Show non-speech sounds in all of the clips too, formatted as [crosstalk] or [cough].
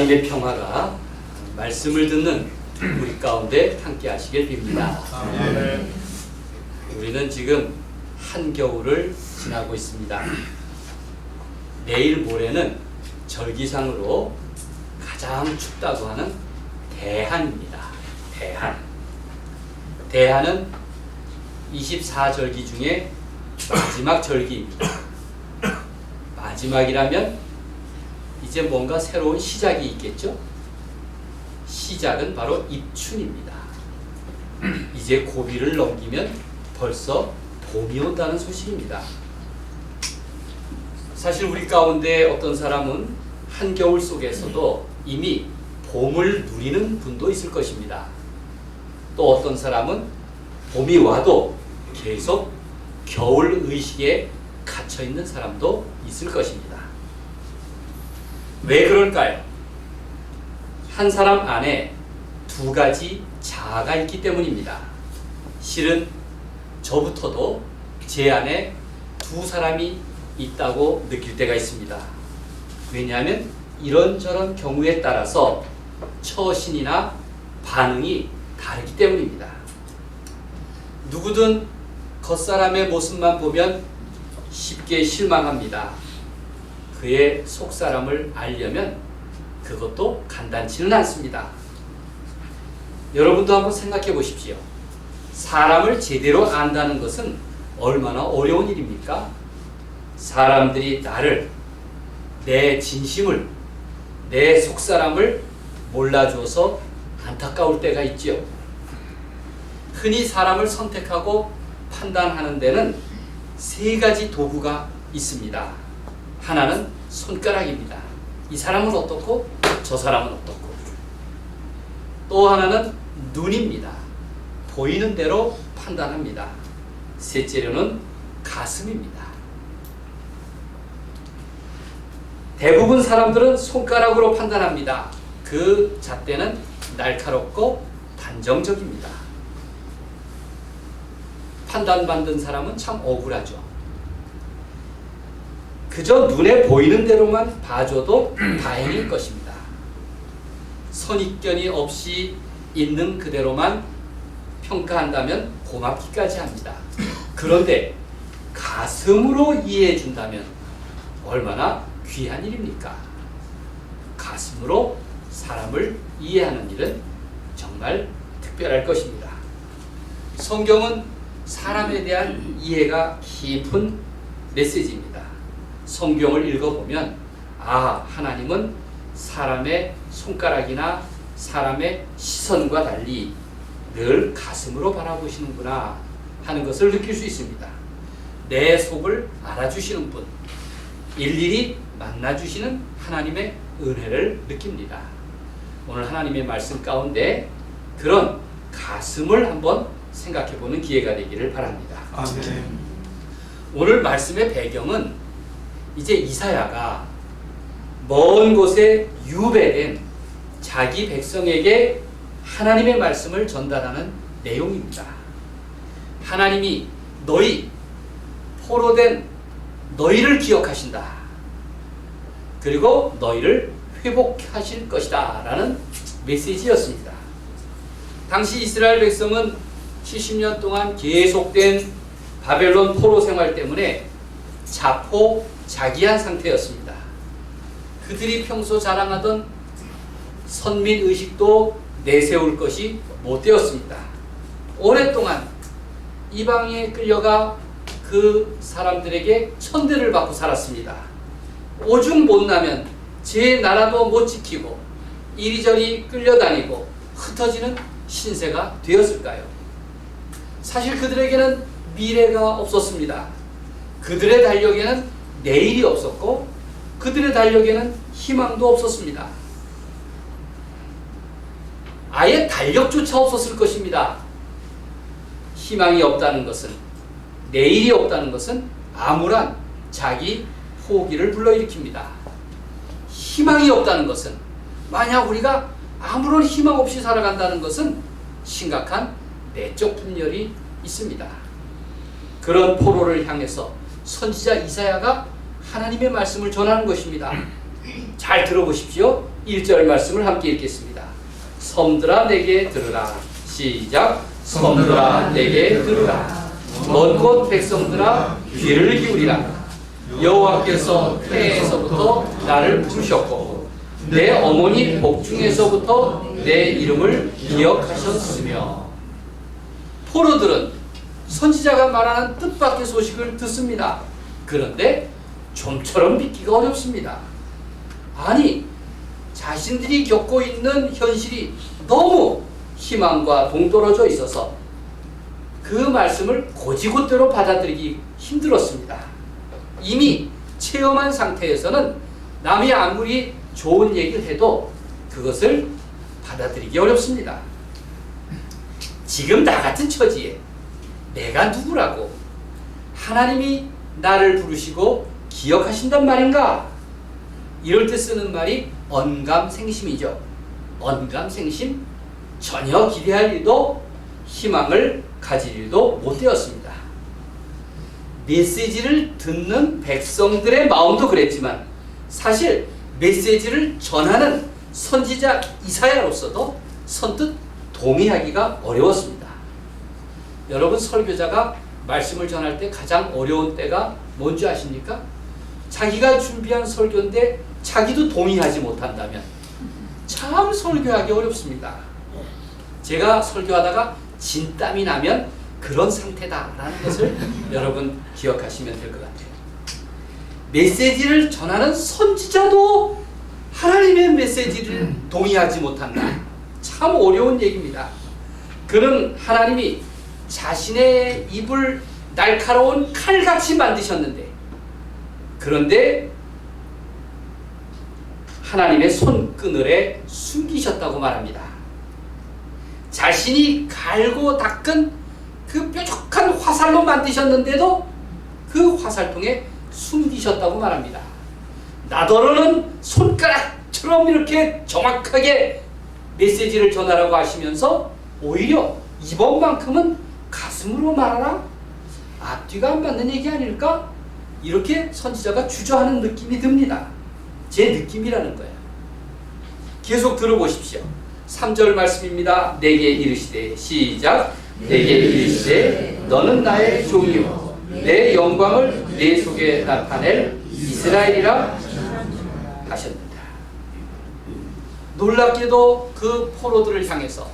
하나님의 평화가 말씀을 듣는 우리 가운데 함께 하시길 빕니다. 우리는 지금 한겨울을 지나고 있습니다. 내일 모레는 절기상으로 가장 춥다고 하는 대한입니다. 대한. 대한은 24절기 중에 마지막 절기입니다. 마지막이라면 이제 뭔가 새로운 시작이 있겠죠? 시작은 바로 입춘입니다. [clears throat] 이제 고비를 넘기면 벌써 봄이 온다는 소식입니다. 사실 우리 가운데 어떤 사람은 한겨울 속에서도 이미 봄을 누리는 분도 있을 것입니다. 또 어떤 사람은 봄이 와도 계속 겨울 의식에 갇혀 있는 사람도 있을 것입니다. 왜 그럴까요? 한 사람 안에 두 가지 자아가 있기 때문입니다. 실은 저부터도 제 안에 두 사람이 있다고 느낄 때가 있습니다. 왜냐하면 이런저런 경우에 따라서 처신이나 반응이 다르기 때문입니다. 누구든 겉사람의 모습만 보면 쉽게 실망합니다. 그의 속사람을 알려면 그것도 간단치는 않습니다. 여러분도 한번 생각해 보십시오. 사람을 제대로 안다는 것은 얼마나 어려운 일입니까? 사람들이 나를, 내 진심을, 내 속사람을 몰라줘서 안타까울 때가 있지요. 흔히 사람을 선택하고 판단하는 데는 세 가지 도구가 있습니다. 하나는 손가락입니다. 이 사람은 어떻고 저 사람은 어떻고. 또 하나는 눈입니다. 보이는 대로 판단합니다. 셋째로는 가슴입니다. 대부분 사람들은 손가락으로 판단합니다. 그 잣대는 날카롭고 단정적입니다. 판단받는 사람은 참 억울하죠. 그저 눈에 보이는 대로만 봐줘도 다행일 것입니다. 선입견이 없이 있는 그대로만 평가한다면 고맙기까지 합니다. 그런데 가슴으로 이해해 준다면 얼마나 귀한 일입니까? 가슴으로 사람을 이해하는 일은 정말 특별할 것입니다. 성경은 사람에 대한 이해가 깊은 메시지입니다. 성경을 읽어보면 아 하나님은 사람의 손가락이나 사람의 시선과 달리 늘 가슴으로 바라보시는구나 하는 것을 느낄 수 있습니다. 내 속을 알아주시는 분, 일일이 만나주시는 하나님의 은혜를 느낍니다. 오늘 하나님의 말씀 가운데 그런 가슴을 한번 생각해 보는 기회가 되기를 바랍니다. 아멘. 오늘 말씀의 배경은 이제 이사야가 먼 곳에 유배된 자기 백성에게 하나님의 말씀을 전달하는 내용입니다. 하나님이 너희 포로된 너희를 기억하신다. 그리고 너희를 회복하실 것이다. 라는 메시지였습니다. 당시 이스라엘 백성은 70년 동안 계속된 바벨론 포로 생활 때문에 자포 자기한 상태였습니다. 그들이 평소 자랑하던 선민 의식도 내세울 것이 못 되었습니다. 오랫동안 이방에 끌려가 그 사람들에게 천대를 받고 살았습니다. 오죽 못 나면 제 나라도 못 지키고 이리저리 끌려다니고 흩어지는 신세가 되었을까요? 사실 그들에게는 미래가 없었습니다. 그들의 달력에는 내일이 없었고 그들의 달력에는 희망도 없었습니다. 아예 달력조차 없었을 것입니다. 희망이 없다는 것은 내일이 없다는 것은 암울한 자기 포기를 불러일으킵니다. 희망이 없다는 것은 만약 우리가 아무런 희망 없이 살아간다는 것은 심각한 내적 분열이 있습니다. 그런 포로를 향해서 선지자 이사야가 하나님의 말씀을 전하는 것입니다. 잘 들어보십시오. 1절 말씀을 함께 읽겠습니다. 섬들아 내게 들으라. 시작. 섬들아 내게 들으라. 먼 곳 백성들아 귀를 기울이라. 여호와께서 태에서부터 나를 부르셨고 내 어머니 복중에서부터 내 이름을 기억하셨으며 포로들은 선지자가 말하는 뜻밖의 소식을 듣습니다. 그런데 좀처럼 믿기가 어렵습니다. 아니 자신들이 겪고 있는 현실이 너무 희망과 동떨어져 있어서 그 말씀을 고지고대로 받아들이기 힘들었습니다. 이미 체험한 상태에서는 남이 아무리 좋은 얘기를 해도 그것을 받아들이기 어렵습니다. 지금 나 같은 처지에 내가 누구라고 하나님이 나를 부르시고 기억하신단 말인가? 이럴 때 쓰는 말이 언감생심이죠. 언감생심 전혀 기대할 일도 희망을 가질 일도 못 되었습니다. 메시지를 듣는 백성들의 마음도 그랬지만 사실 메시지를 전하는 선지자 이사야로서도 선뜻 동의하기가 어려웠습니다. 여러분 설교자가 말씀을 전할 때 가장 어려운 때가 뭔지 아십니까? 자기가 준비한 설교인데 자기도 동의하지 못한다면 참 설교하기 어렵습니다. 제가 설교하다가 진땀이 나면 그런 상태다라는 것을 [laughs] 여러분 기억하시면 될 것 같아요. 메시지를 전하는 선지자도 하나님의 메시지를 동의하지 못한다. 참 어려운 얘기입니다. 그는 하나님이 자신의 입을 날카로운 칼같이 만드셨는데 그런데 하나님의 손그늘에 숨기셨다고 말합니다. 자신이 갈고 닦은 그 뾰족한 화살로 만드셨는데도 그 화살통에 숨기셨다고 말합니다. 나더러는 손가락처럼 이렇게 정확하게 메시지를 전하라고 하시면서 오히려 이번만큼은 가슴으로 말하라? 앞뒤가 안 맞는 얘기 아닐까? 이렇게 선지자가 주저하는 느낌이 듭니다. 제 느낌이라는 거예요. 계속 들어보십시오. 3절 말씀입니다. 내게 이르시되 시작 내게 이르시되 너는 나의 종이요 내 영광을 내 속에 나타낼 이스라엘이라 하셨느니라. 놀랍게도 그 포로들을 향해서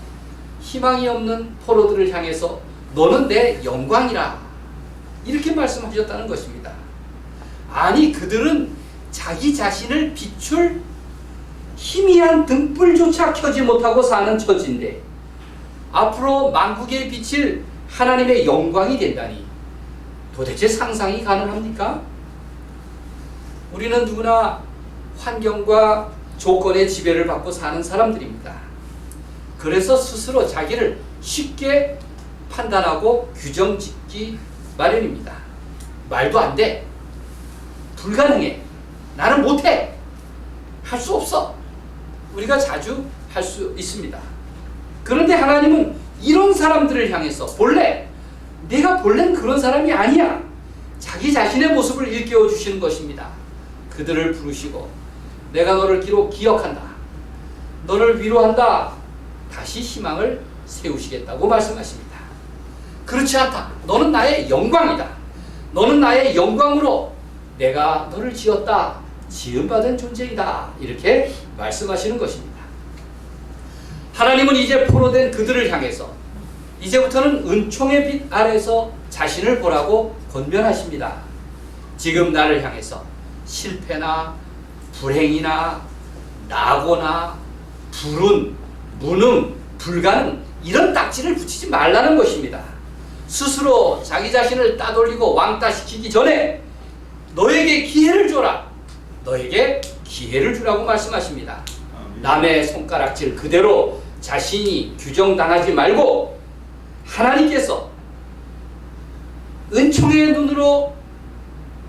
희망이 없는 포로들을 향해서 너는 내 영광이라 이렇게 말씀하셨다는 것입니다. 아니 그들은 자기 자신을 비출 희미한 등불조차 켜지 못하고 사는 처지인데 앞으로 만국에 비칠 하나님의 영광이 된다니 도대체 상상이 가능합니까? 우리는 누구나 환경과 조건의 지배를 받고 사는 사람들입니다. 그래서 스스로 자기를 쉽게 판단하고 규정 짓기 마련입니다. 말도 안 돼. 불가능해. 나는 못해. 할 수 없어. 우리가 자주 할 수 있습니다. 그런데 하나님은 이런 사람들을 향해서 본래 내가 본래는 그런 사람이 아니야. 자기 자신의 모습을 일깨워 주시는 것입니다. 그들을 부르시고 내가 너를 기록 기억한다. 너를 위로한다. 다시 희망을 세우시겠다고 말씀하십니다. 그렇지 않다. 너는 나의 영광이다. 너는 나의 영광으로 내가 너를 지었다. 지음받은 존재이다. 이렇게 말씀하시는 것입니다. 하나님은 이제 포로된 그들을 향해서 이제부터는 은총의 빛 아래서 자신을 보라고 권면하십니다. 지금 나를 향해서 실패나 불행이나 낙오나 불운, 무능, 불가능 이런 딱지를 붙이지 말라는 것입니다. 스스로 자기 자신을 따돌리고 왕따시키기 전에 너에게 기회를 줘라. 너에게 기회를 주라고 말씀하십니다. 남의 손가락질 그대로 자신이 규정당하지 말고 하나님께서 은총의 눈으로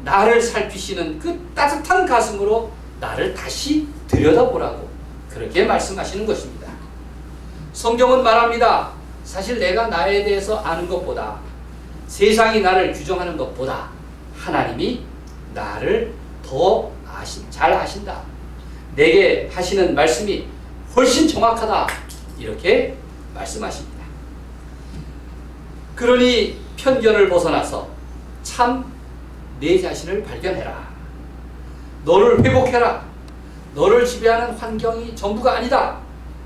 나를 살피시는 그 따뜻한 가슴으로 나를 다시 들여다보라고 그렇게 말씀하시는 것입니다. 성경은 말합니다. 사실 내가 나에 대해서 아는 것보다 세상이 나를 규정하는 것보다 하나님이 나를 더 아신, 잘 아신다. 내게 하시는 말씀이 훨씬 정확하다. 이렇게 말씀하십니다. 그러니 편견을 벗어나서 참 내 자신을 발견해라. 너를 회복해라. 너를 지배하는 환경이 전부가 아니다.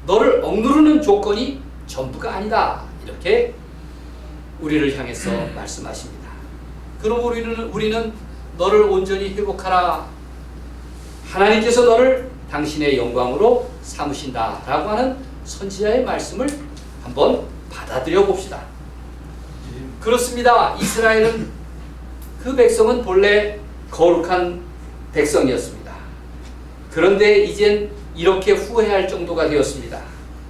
너를 억누르는 조건이 전부가 아니다. 이렇게 우리를 향해서 [clears throat] 말씀하십니다. 그럼 우리는 우리는 너를 온전히 회복하라. 하나님께서 너를 당신의 영광으로 삼으신다 라고 하는 선지자의 말씀을 한번 받아들여 봅시다. 그렇습니다. 이스라엘은 그 백성은 본래 거룩한 백성이었습니다. 그런데 이젠 이렇게 후회할 정도가 되었습니다.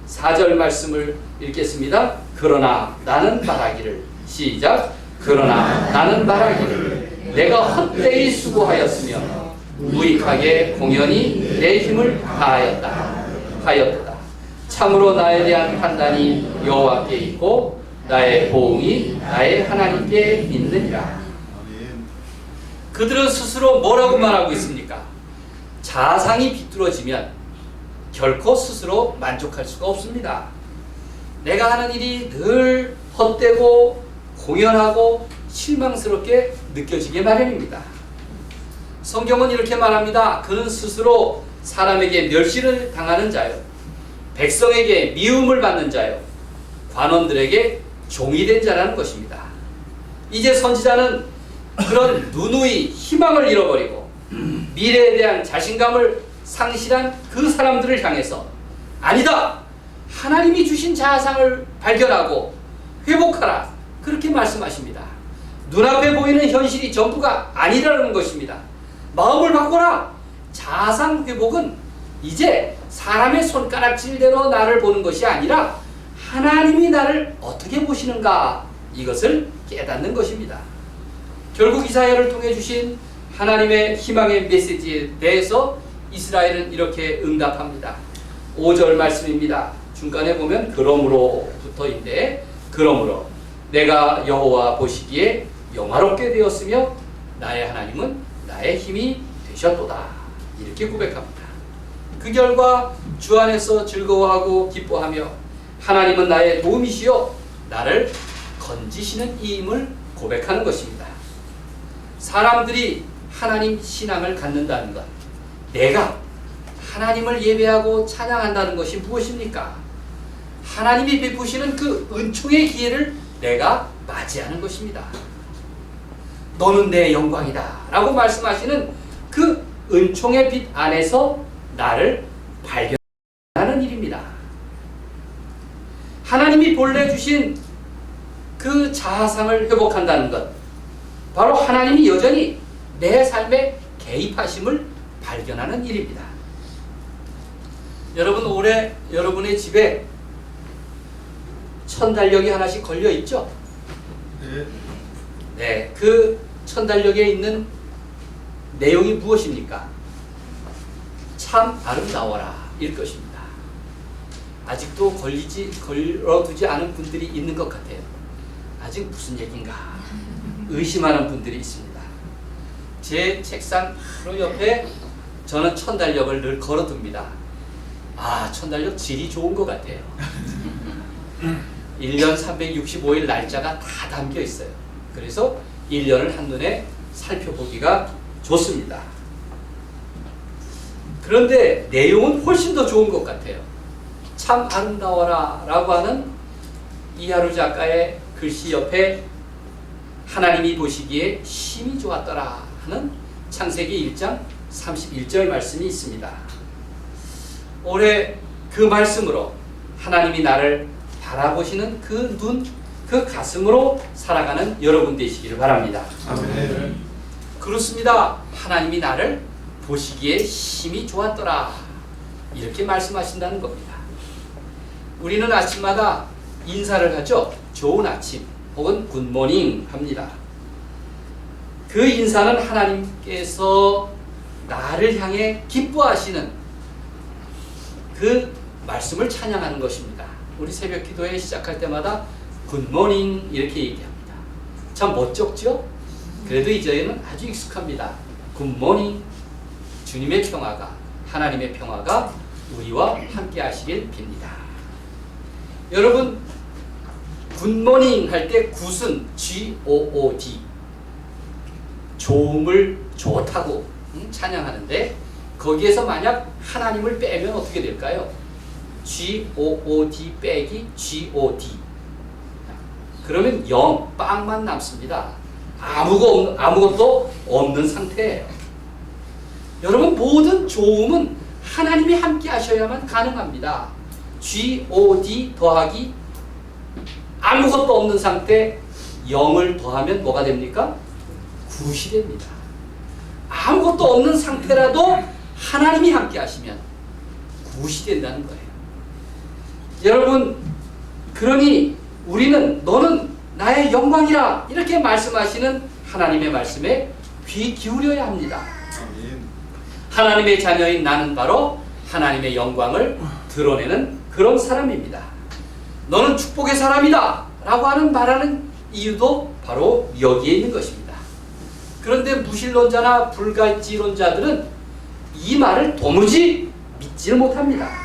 4절 말씀을 읽겠습니다. 그러나 나는 말하기를 시작 그러나 나는 말하기를 내가 헛되이 수고하였으며 무익하게 공연히 내 힘을 다하였다 하였다. 참으로 나에 대한 판단이 여호와께 있고 나의 보응이 나의 하나님께 있느니라. 그들은 스스로 뭐라고 말하고 있습니까? 자상이 비뚤어지면 결코 스스로 만족할 수가 없습니다. 내가 하는 일이 늘 헛되고 공연하고 실망스럽게 느껴지게 마련입니다. 성경은 이렇게 말합니다. 그는 스스로 사람에게 멸시를 당하는 자요. 백성에게 미움을 받는 자요. 관원들에게 종이 된 자라는 것입니다. 이제 선지자는 그런 누누이 희망을 잃어버리고 미래에 대한 자신감을 상실한 그 사람들을 향해서 아니다! 하나님이 주신 자아상을 발견하고 회복하라. 그렇게 말씀하십니다. 눈앞에 보이는 현실이 전부가 아니라는 것입니다. 마음을 바꿔라! 자아상 회복은 이제 사람의 손가락질대로 나를 보는 것이 아니라 하나님이 나를 어떻게 보시는가 이것을 깨닫는 것입니다. 결국 이사야를 통해 주신 하나님의 희망의 메시지에 대해서 이스라엘은 이렇게 응답합니다. 5절 말씀입니다. 중간에 보면 그러므로 붙어있는데 그러므로 내가 여호와 보시기에 영화롭게 되었으며 나의 하나님은 나의 힘이 되셨도다. 이렇게 고백합니다. 그 결과 주 안에서 즐거워하고 기뻐하며 하나님은 나의 도움이시요 나를 건지시는 이임을 고백하는 것입니다. 사람들이 하나님 신앙을 갖는다는 것, 내가 하나님을 예배하고 찬양한다는 것이 무엇입니까? 하나님이 베푸시는 그 은총의 기회를 내가 맞이하는 것입니다. 너는 내 영광이다. 라고 말씀하시는 그 은총의 빛 안에서 나를 발견하는 일입니다. 하나님이 본래 주신 그 자아상을 회복한다는 것, 바로 하나님이 여전히 내 삶에 개입하심을 발견하는 일입니다. 여러분 올해 여러분의 집에 천달력이 하나씩 걸려 있죠? 네. 네, 그 천달력에 있는 내용이 무엇입니까? 참 아름다워라 일 것입니다. 아직도 걸리지 걸어두지 않은 분들이 있는 것 같아요. 아직 무슨 얘긴가 의심하는 분들이 있습니다. 제 책상 바로 옆에 저는 천달력을 늘 걸어둡니다. 아, 천달력 질이 좋은 것 같아요. [laughs] 1년 365일 날짜가 다 담겨 있어요. 그래서 1년을 한눈에 살펴보기가 좋습니다. 그런데 내용은 훨씬 더 좋은 것 같아요. 참 아름다워라 라고 하는 이하루 작가의 글씨 옆에 하나님이 보시기에 심히 좋았더라 하는 창세기 1장 31절 말씀이 있습니다. 올해 그 말씀으로 하나님이 나를 바라보시는 그 눈, 그 가슴으로 살아가는 여러분 되시기를 바랍니다. 아멘. 그렇습니다. 하나님이 나를 보시기에 심히 좋았더라. 이렇게 말씀하신다는 겁니다. 우리는 아침마다 인사를 하죠. 좋은 아침 혹은 굿모닝 합니다. 그 인사는 하나님께서 나를 향해 기뻐하시는 그 말씀을 찬양하는 것입니다. 우리 새벽 기도회 시작할 때마다 굿모닝 이렇게 얘기합니다. 참 멋쩍죠? 그래도 이제는 아주 익숙합니다. 굿모닝 주님의 평화가 하나님의 평화가 우리와 함께 하시길 빕니다. 여러분 굿모닝 할 때 굿은 G O O D 좋음을 좋다고 음, 찬양하는데 거기에서 만약 하나님을 빼면 어떻게 될까요? G O O D 빼기 G O D 그러면 0 빵만 남습니다. 아무거 아무것도 없는 상태예요. 여러분 모든 좋음은 하나님이 함께 하셔야만 가능합니다. G O D 더하기 아무것도 없는 상태 0을 더하면 뭐가 됩니까? 9이 됩니다. 아무것도 없는 상태라도 하나님이 함께 하시면 9이 된다는 거예요. 여러분 그러니 우리는 너는 나의 영광이라 이렇게 말씀하시는 하나님의 말씀에 귀 기울여야 합니다. 하나님의 자녀인 나는 바로 하나님의 영광을 드러내는 그런 사람입니다. 너는 축복의 사람이다 라고 하는 말하는 이유도 바로 여기에 있는 것입니다. 그런데 무신론자나 불가지론자들은 이 말을 도무지 믿지를 못합니다.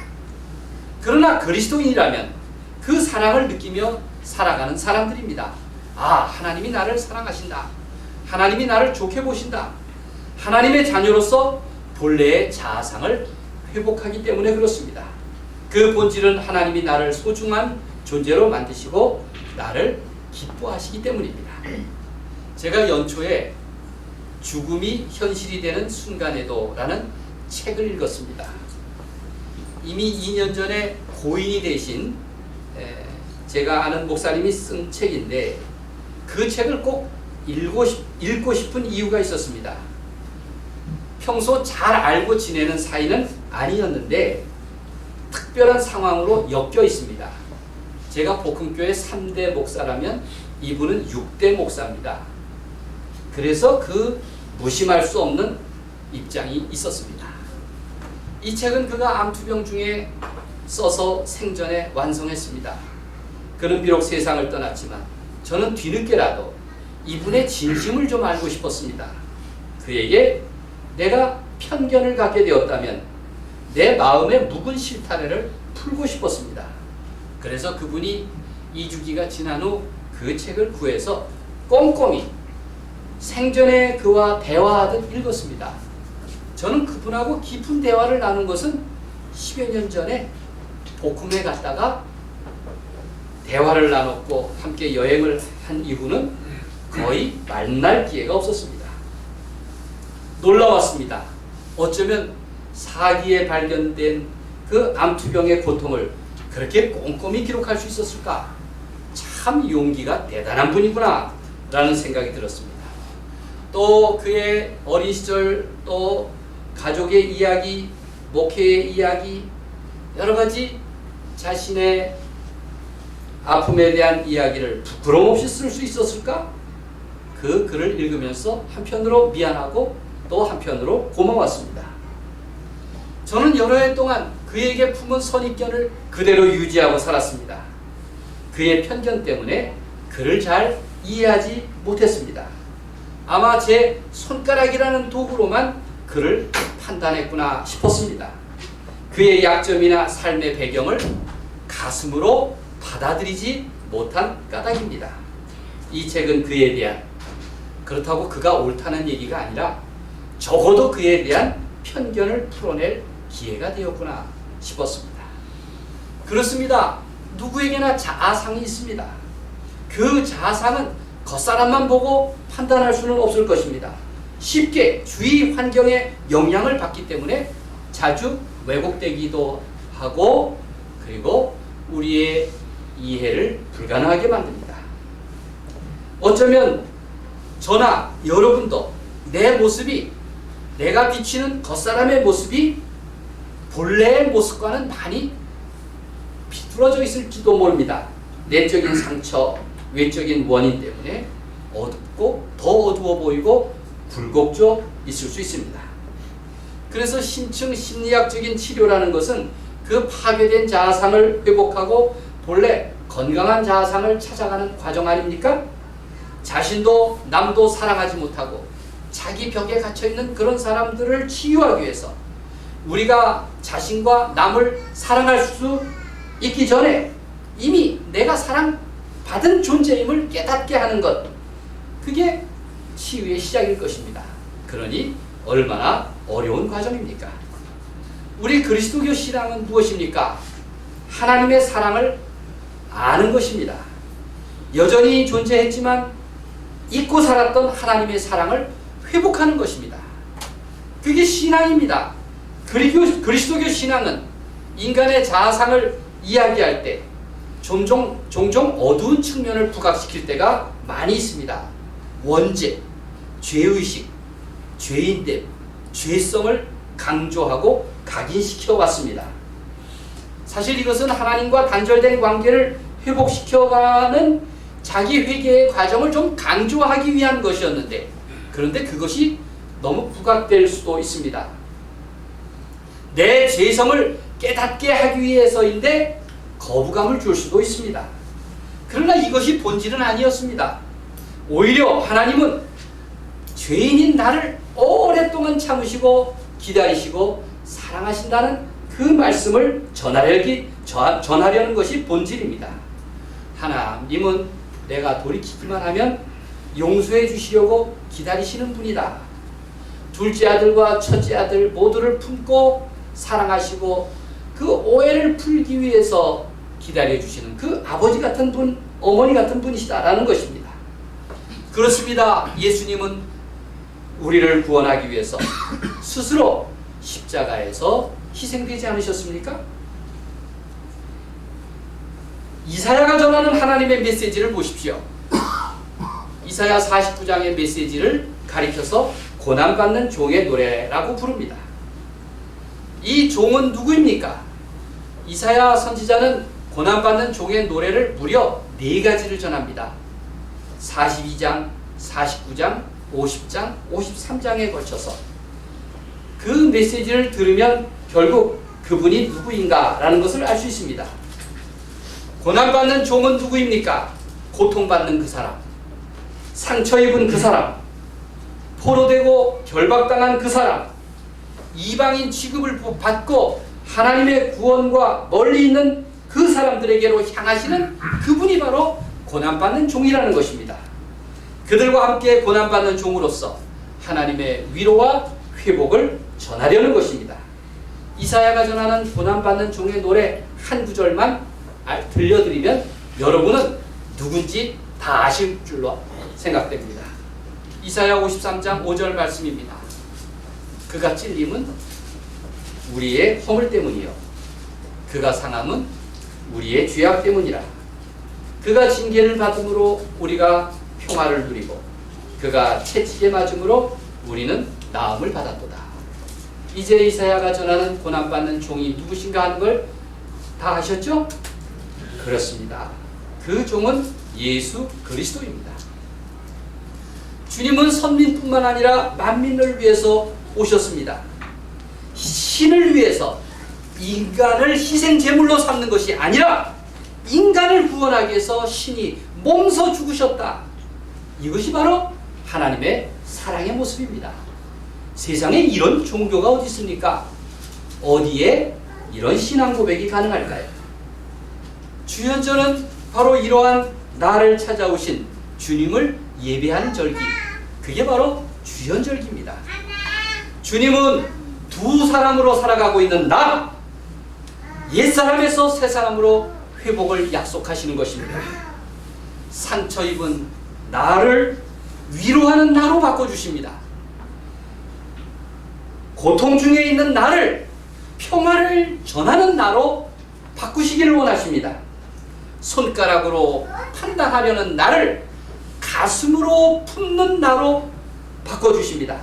그러나 그리스도인이라면 그 사랑을 느끼며 살아가는 사람들입니다. 아, 하나님이 나를 사랑하신다. 하나님이 나를 좋게 보신다. 하나님의 자녀로서 본래의 자아상을 회복하기 때문에 그렇습니다. 그 본질은 하나님이 나를 소중한 존재로 만드시고 나를 기뻐하시기 때문입니다. 제가 연초에 죽음이 현실이 되는 순간에도 라는 책을 읽었습니다. 이미 2년 전에 고인이 되신 에, 제가 아는 목사님이 쓴 책인데 그 책을 꼭 읽고, 싶, 읽고 싶은 이유가 있었습니다. 평소 잘 알고 지내는 사이는 아니었는데 특별한 상황으로 엮여 있습니다. 제가 복음교회 3대 목사라면 이분은 6대 목사입니다. 그래서 그 무심할 수 없는 입장이 있었습니다. 이 책은 그가 암투병 중에 써서 생전에 완성했습니다. 그는 비록 세상을 떠났지만 저는 뒤늦게라도 이분의 진심을 좀 알고 싶었습니다. 그에게 내가 편견을 갖게 되었다면 내 마음의 묵은 실타래를 풀고 싶었습니다. 그래서 그분이 2주기가 지난 후 그 책을 구해서 꼼꼼히 생전에 그와 대화하듯 읽었습니다. 저는 그분하고 깊은 대화를 나눈 것은 10여 년 전에 복음에 갔다가 대화를 나눴고 함께 여행을 한 이후는 거의 만날 기회가 없었습니다. 놀라웠습니다. 어쩌면 사기에 발견된 그 암투병의 고통을 그렇게 꼼꼼히 기록할 수 있었을까? 참 용기가 대단한 분이구나 라는 생각이 들었습니다. 또 그의 어린 시절 또 가족의 이야기, 목회의 이야기 여러 가지 자신의 아픔에 대한 이야기를 부끄럼 없이 쓸 수 있었을까? 그 글을 읽으면서 한편으로 미안하고 또 한편으로 고마웠습니다. 저는 여러 해 동안 그에게 품은 선입견을 그대로 유지하고 살았습니다. 그의 편견 때문에 그를 잘 이해하지 못했습니다. 아마 제 손가락이라는 도구로만 그를 판단했구나 싶었습니다. 그의 약점이나 삶의 배경을 가슴으로 받아들이지 못한 까닭입니다. 이 책은 그에 대한 그렇다고 그가 옳다는 얘기가 아니라 적어도 그에 대한 편견을 풀어낼 기회가 되었구나 싶었습니다. 그렇습니다. 누구에게나 자아상이 있습니다. 그 자아상은 겉사람만 보고 판단할 수는 없을 것입니다. 쉽게 주위 환경의 영향을 받기 때문에 자주 왜곡되기도 하고 그리고 우리의 이해를 불가능하게 만듭니다. 어쩌면 저나 여러분도 내 모습이 내가 비치는 겉사람의 모습이 본래의 모습과는 많이 비뚤어져 있을지도 모릅니다. 내적인 상처, 외적인 원인 때문에 어둡고 더 어두워 보이고 굴곡져 있을 수 있습니다. 그래서 심층 심리학적인 치료라는 것은 그 파괴된 자아상을 회복하고 본래 건강한 자아상을 찾아가는 과정 아닙니까? 자신도 남도 사랑하지 못하고 자기 벽에 갇혀 있는 그런 사람들을 치유하기 위해서 우리가 자신과 남을 사랑할 수 있기 전에 이미 내가 사랑받은 존재임을 깨닫게 하는 것. 그게 치유의 시작일 것입니다. 그러니 얼마나 어려운 과정입니까? 우리 그리스도교 신앙은 무엇입니까? 하나님의 사랑을 아는 것입니다. 여전히 존재했지만 잊고 살았던 하나님의 사랑을 회복하는 것입니다. 그게 신앙입니다. 그리스도교 신앙은 인간의 자아상을 이야기할 때 종종, 종종 어두운 측면을 부각시킬 때가 많이 있습니다. 원죄, 죄의식, 죄인됨, 죄성을 강조하고 각인시켜 왔습니다. 사실 이것은 하나님과 단절된 관계를 회복시켜가는 자기 회개의 과정을 좀 강조하기 위한 것이었는데 그런데 그것이 너무 부각될 수도 있습니다. 내 죄성을 깨닫게 하기 위해서인데 거부감을 줄 수도 있습니다. 그러나 이것이 본질은 아니었습니다. 오히려 하나님은 죄인인 나를 오랫동안 참으시고 기다리시고 사랑하신다는 그 말씀을 전하려기, 전- 전하려는 것이 본질입니다. 하나님은 내가 돌이키기만 하면 용서해 주시려고 기다리시는 분이다. 둘째 아들과 첫째 아들 모두를 품고 사랑하시고 그 오해를 풀기 위해서 기다려 주시는 그 아버지 같은 분, 어머니 같은 분이시다라는 것입니다. 그렇습니다. 예수님은 우리를 구원하기 위해서 스스로 십자가에서 희생되지 않으셨습니까? 이사야가 전하는 하나님의 메시지를 보십시오. 이사야 49장의 메시지를 가리켜서 고난받는 종의 노래라고 부릅니다. 이 종은 누구입니까? 이사야 선지자는 고난받는 종의 노래를 무려 네 가지를 전합니다. 42장, 49장, 50장, 53장에 걸쳐서 그 메시지를 들으면 결국 그분이 누구인가라는 것을 알 수 있습니다. 고난받는 종은 누구입니까? 고통받는 그 사람, 상처 입은 그 사람, 포로되고 결박당한 그 사람, 이방인 취급을 받고 하나님의 구원과 멀리 있는 그 사람들에게로 향하시는 그분이 바로 고난받는 종이라는 것입니다. 그들과 함께 고난받는 종으로서 하나님의 위로와 회복을 전하려는 것입니다. 이사야가 전하는 고난받는 종의 노래 한 구절만 알- 들려드리면 여러분은 누군지 다 아실 줄로 생각됩니다. 이사야 53장 5절 말씀입니다. 그가 찔림은 우리의 허물 때문이요. 그가 상함은 우리의 죄악 때문이라. 그가 징계를 받음으로 우리가 평화를 누리고 그가 채찍에 맞음으로 우리는 나음을 받았도다. 이제 이사야가 전하는 고난받는 종이 누구신가 하는 걸 다 아셨죠? 그렇습니다. 그 종은 예수 그리스도입니다. 주님은 선민뿐만 아니라 만민을 위해서 오셨습니다. 신을 위해서 인간을 희생 제물로 삼는 것이 아니라 인간을 구원하기 위해서 신이 몸서 죽으셨다. 이것이 바로 하나님의 사랑의 모습입니다. 세상에 이런 종교가 어디 있습니까? 어디에 이런 신앙 고백이 가능할까요? 주연절은 바로 이러한 나를 찾아오신 주님을 예배하는 절기. 그게 바로 주연절기입니다. 주님은 두 사람으로 살아가고 있는 나, 옛사람에서 새 사람으로 회복을 약속하시는 것입니다. 상처 입은 나를 위로하는 나로 바꿔주십니다. 고통 중에 있는 나를 평화를 전하는 나로 바꾸시기를 원하십니다. 손가락으로 판단하려는 나를 가슴으로 품는 나로 바꿔주십니다.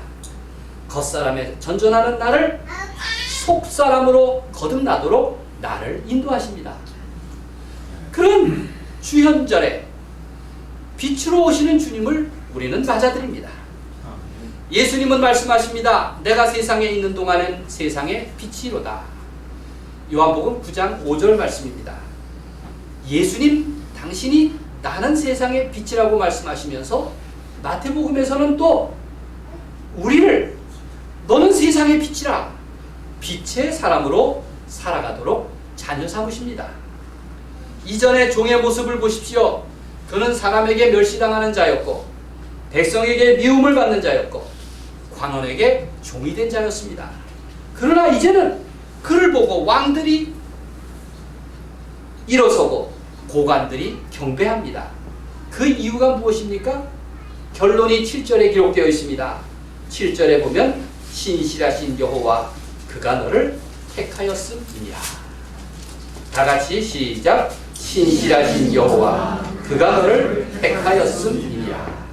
겉사람에 전전하는 나를 속사람으로 거듭나도록 나를 인도하십니다. 그런 주현절에 빛으로 오시는 주님을 우리는 맞아들입니다. 예수님은 말씀하십니다. 내가 세상에 있는 동안은 세상의 빛이로다. 요한복음 9장 5절 말씀입니다. 예수님 당신이 나는 세상의 빛이라고 말씀하시면서 마태복음에서는 또 우리를 너는 세상의 빛이라 빛의 사람으로 살아가도록 자녀 삼으십니다. 이전의 종의 모습을 보십시오. 그는 사람에게 멸시당하는 자였고 백성에게 미움을 받는 자였고 관원에게 종이 된 자였습니다. 그러나 이제는 그를 보고 왕들이 일어서고 고관들이 경배합니다. 그 이유가 무엇입니까? 결론이 7절에 기록되어 있습니다. 7절에 보면 신실하신 여호와 그가 너를 택하였음이니라. 다 같이 시작. 신실하신 여호와 그가 너를 택하였음이니라.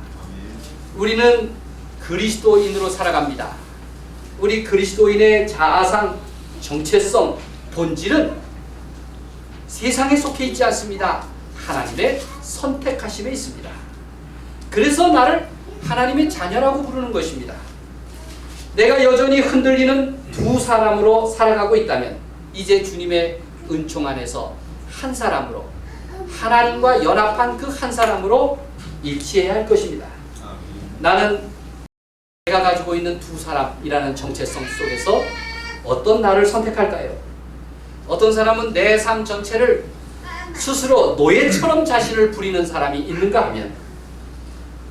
우리는 그리스도인으로 살아갑니다. 우리 그리스도인의 자아상, 정체성, 본질은 세상에 속해 있지 않습니다. 하나님의 선택하심에 있습니다. 그래서 나를 하나님의 자녀라고 부르는 것입니다. 내가 여전히 흔들리는 두 사람으로 살아가고 있다면 이제 주님의 은총 안에서 한 사람으로 하나님과 연합한 그 한 사람으로 일치해야 할 것입니다. 나는 내가 가지고 있는 두 사람이라는 정체성 속에서 어떤 나를 선택할까요? 어떤 사람은 내 삶 전체를 스스로 노예처럼 자신을 부리는 사람이 있는가 하면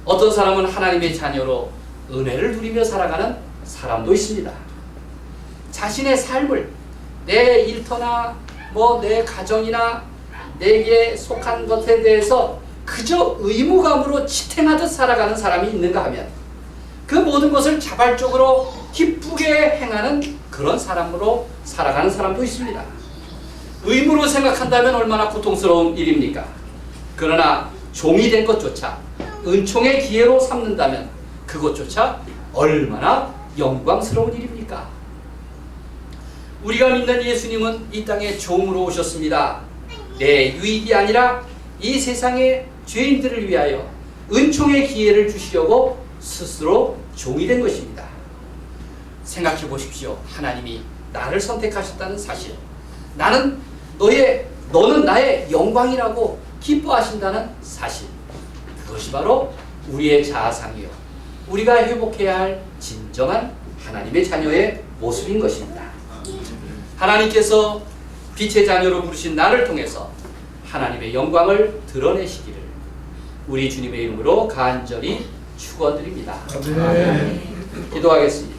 어떤 사람은 하나님의 자녀로 은혜를 누리며 살아가는 사람도 있습니다. 자신의 삶을 내 일터나 뭐 내 가정이나 내게 속한 것에 대해서 그저 의무감으로 지탱하듯 살아가는 사람이 있는가 하면 그 모든 것을 자발적으로 기쁘게 행하는 그런 사람으로 살아가는 사람도 있습니다. 의무로 생각한다면 얼마나 고통스러운 일입니까? 그러나 종이 된 것조차 은총의 기회로 삼는다면 그것조차 얼마나 영광스러운 일입니까? 우리가 믿는 예수님은 이 땅에 종으로 오셨습니다. 내 유익이 아니라 이 세상의 죄인들을 위하여 은총의 기회를 주시려고 스스로 종이 된 것입니다. 생각해 보십시오. 하나님이 나를 선택하셨다는 사실. 나는 너의 너는 나의 영광이라고 기뻐하신다는 사실. 그것이 바로 우리의 자아상이요. 우리가 회복해야 할 진정한 하나님의 자녀의 모습인 것입니다. 하나님께서 빛의 자녀로 부르신 나를 통해서 하나님의 영광을 드러내시기를 우리 주님의 이름으로 간절히 축원드립니다. 아멘. 기도하겠습니다.